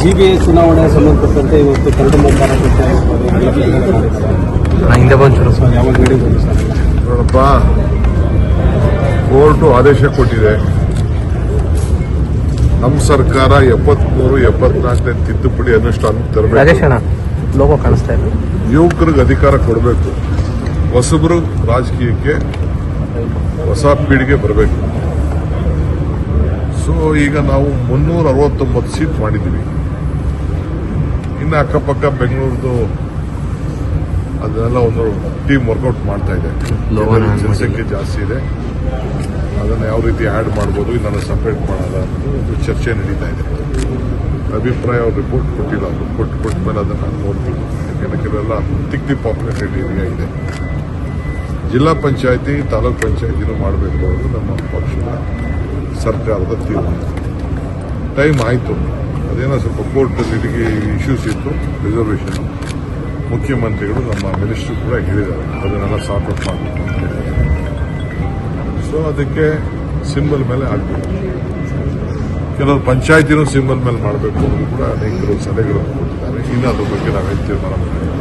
G B A ಚುನಾವಣೆ ಸಂಬಂಧಪಟ್ಟಂತೆ ಇವತ್ತು ಕರಡು ಮುಂಬಾರ ನಾ ಹಿಂದೆ ಬಂಚೂರು ಯಾವಾಗ ನಡೀಬೋದು ಸರ್? ನೋಡಪ್ಪ ಕೋರ್ಟು ಆದೇಶ ಕೊಟ್ಟಿದೆ. ನಮ್ಮ ಸರ್ಕಾರ ಎಪ್ಪತ್ಮೂರು ಎಪ್ಪತ್ನಾಲ್ಕನೇ ತಿದ್ದುಪಡಿ ಅನುಷ್ಠಾನ ತರಬೇಕು. ಲೋಗೋ ಕಾಣಿಸ್ತಾ ಇದೆ. ಯುವಕರಿಗೆ ಅಧಿಕಾರ ಕೊಡಬೇಕು. ಹೊಸಬರು ರಾಜಕೀಯಕ್ಕೆ ಹೊಸ ಪೀಳಿಗೆ ಬರಬೇಕು. ಸೊ ಈಗ ನಾವು ಮುನ್ನೂರ ಅರವತ್ತೊಂಬತ್ತು ಸೀಟ್ ಮಾಡಿದ್ದೀವಿ. ಇನ್ನು ಅಕ್ಕಪಕ್ಕ ಬೆಂಗಳೂರದು ಅದನ್ನೆಲ್ಲ ಒಂದು ಟೀಮ್ ವರ್ಕೌಟ್ ಮಾಡ್ತಾ ಇದೆ. ಜನಸಂಖ್ಯೆ ಜಾಸ್ತಿ ಇದೆ. ಅದನ್ನು ಯಾವ ರೀತಿ ಆ್ಯಡ್ ಮಾಡ್ಬೋದು ಇದನ್ನು ಸಪ್ರೇಟ್ ಮಾಡೋದ ಅನ್ನೋದು ಒಂದು ಚರ್ಚೆ ನಡೀತಾ ಇದೆ. ಅಭಿಪ್ರಾಯ ಅವ್ರು ರಿಪೋರ್ಟ್ ಕೊಟ್ಟಿಲ್ಲ. ಅವರು ಕೊಟ್ಟು ಕೊಟ್ಟ ಮೇಲೆ ಅದನ್ನು ನೋಡ್ತೀವಿ. ಯಾಕೆಂದರೆ ಕೆಲವೆಲ್ಲ ತಿಕ್ಲಿ ಪಾಪ್ಯುಲೇಟೆಡ್ ಏರಿಯಾ ಇದೆ. ಜಿಲ್ಲಾ ಪಂಚಾಯತಿ ತಾಲೂಕ್ ಪಂಚಾಯತಿನೂ ಮಾಡಬೇಕು ಅನ್ನೋದು ನಮ್ಮ ಪಕ್ಷದ ಸರ್ಕಾರದ ತೀರ್ಮಾನ ಟೈಮ್ ಆಯಿತು. ಅದೇನೋ ಸ್ವಲ್ಪ ಕೋರ್ಟ್ ಲಿಟಿಗೆ ಇಶ್ಯೂಸ್ ಇತ್ತು ರಿಸರ್ವೇಷನ್ ಮುಖ್ಯಮಂತ್ರಿಗಳು ನಮ್ಮ ಮಿನಿಸ್ಟರ್ ಕೂಡ ಹೇಳಿದ್ದಾರೆ, ಅದನ್ನೆಲ್ಲ ಸಾರ್ಟ್ ಮಾಡಬೇಕು ಅಂತ ಸೊ ಅದಕ್ಕೆ ಸಿಂಬಲ್ ಮೇಲೆ ಆಗಬೇಕು ಕೆಲವರು ಪಂಚಾಯತಿನೂ ಸಿಂಬಲ್ ಮೇಲೆ ಮಾಡಬೇಕು ಕೂಡ ಅನೇಕರು ಸಲಹೆಗಳನ್ನು ಕೊಟ್ಟಿದ್ದಾರೆ. ಇನ್ನು ಅದ್ರ ಬಗ್ಗೆ ನಾವು ತೀರ್ಮಾನ ಮಾಡಬೇಕು?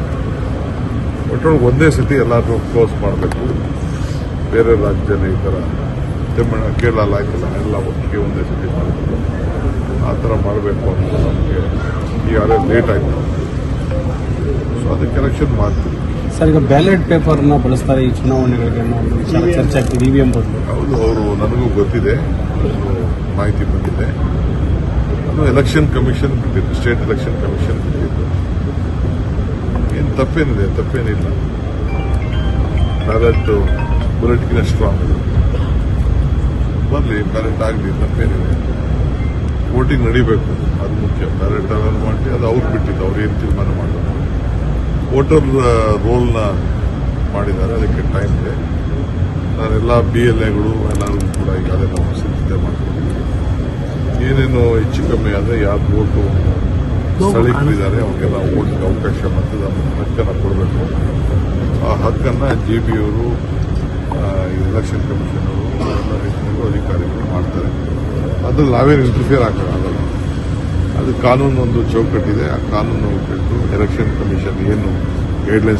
ಒಟ್ಟೊಳಗೆ ಒಂದೇ ಸತಿ ಎಲ್ಲರೂ ಕ್ಲೋಸ್ ಮಾಡಬೇಕು. ಬೇರೆ ರಾಜ್ಯದಲ್ಲಿ ಈ ಥರ ತಮಿಳ ಕೇರಳ ಆಯ್ತಲ್ಲ? ಎಲ್ಲ ಒಟ್ಟಿಗೆ ಒಂದೇ ಸತಿ ಮಾಡಬೇಕು. ಆ ಥರ ಮಾಡಬೇಕು ಅಂತ ನಮಗೆ ಈಗಾಗಲೇ ಲೇಟ್ ಆಯಿತು. ಸೊ ಅದಕ್ಕೆ ಎಲೆಕ್ಷನ್ ಮಾಡ್ತೀವಿ. ಸರ್ ಈಗ ಬ್ಯಾಲೆಟ್ ಪೇಪರ್ನ ಬಳಸ್ತಾರೆ ಈ ಚುನಾವಣೆಗಳಿಗೆ ಚರ್ಚೆ ಆಗ್ತಿದೆ ಇ ವಿ ಎಂ ಬದಲು ಹೌದು ಅವರು ನನಗೂ ಗೊತ್ತಿದೆ. ಮಾಹಿತಿ ಬಂದಿದೆ. ಅದು ಎಲೆಕ್ಷನ್ ಕಮಿಷನ್ ಬಿಟ್ಟಿದ್ದು ಸ್ಟೇಟ್ ಎಲೆಕ್ಷನ್ ಕಮಿಷನ್ ಬಿಟ್ಟಿದ್ದು ಏನು ತಪ್ಪೇನಿದೆ? ತಪ್ಪೇನಿಲ್ಲ. ಬ್ಯಾಲೆಟ್ ಬುಲೆಟ್ಗಿನ ಸ್ಟ್ರಾಂಗ್ ಬರಲಿ ಬ್ಯಾಲೆಟ್ ಆಗಲಿ ತಪ್ಪೇನಿದೆ ವೋಟಿಂಗ್ ನಡಿಬೇಕು, ಅದು ಮುಖ್ಯ. ಬ್ಯಾಲೆಟ್ ಅನ್ನು ಮಾಡಿ ಅದು ಅವ್ರು ಬಿಟ್ಟಿದ್ದು, ಅವ್ರು ಏನು ತೀರ್ಮಾನ ಮಾಡೋದು ವೋಟರ್ ರೋಲ್ನ ಮಾಡಿದ್ದಾರೆ, ಅದಕ್ಕೆ ಟೈಮ್ ಇದೆ. ನಾನೆಲ್ಲ ಬಿ ಎಲ್ ಎಗಳು ಎಲ್ಲರೂ ಕೂಡ ಈಗಾಗಲೇ ನಾವು ಸಿದ್ಧತೆ ಮಾಡ್ಕೊಂಡಿದ್ದೀವಿ. ಏನೇನು ಹೆಚ್ಚು ಕಮ್ಮಿ ಆದರೆ ಯಾರು ಓಟು ಸ್ಥಳೀಕರಿದ್ದಾರೆ ಅವ್ರಿಗೆಲ್ಲ ಓಟಿಗೆ ಅವಕಾಶ ಮತದಾನ ಹಕ್ಕನ್ನು ಕೊಡಬೇಕು. ಆ ಹಕ್ಕನ್ನು ಜೆ ಬಿ ಅವರು ಎಲೆಕ್ಷನ್ ಕಮಿಷನ್ ಅವರು ಎಲ್ಲ ಕಾರ್ಯಗಳು ಮಾಡ್ತಾರೆ. ಅದ್ರಲ್ಲಿ ನಾವೇನು ಇಂಟರ್ಫಿಯರ್ ಹಾಕೋಕ್ಕಾಗಲ್ಲ ಅದು ಕಾನೂನು ಒಂದು ಚೌಕಟ್ಟಿದೆ. ಆ ಕಾನೂನು ಬಿಟ್ಟು ಎಲೆಕ್ಷನ್ ಕಮಿಷನ್ ಏನು ಗೈಡ್ಲೈನ್ಸ್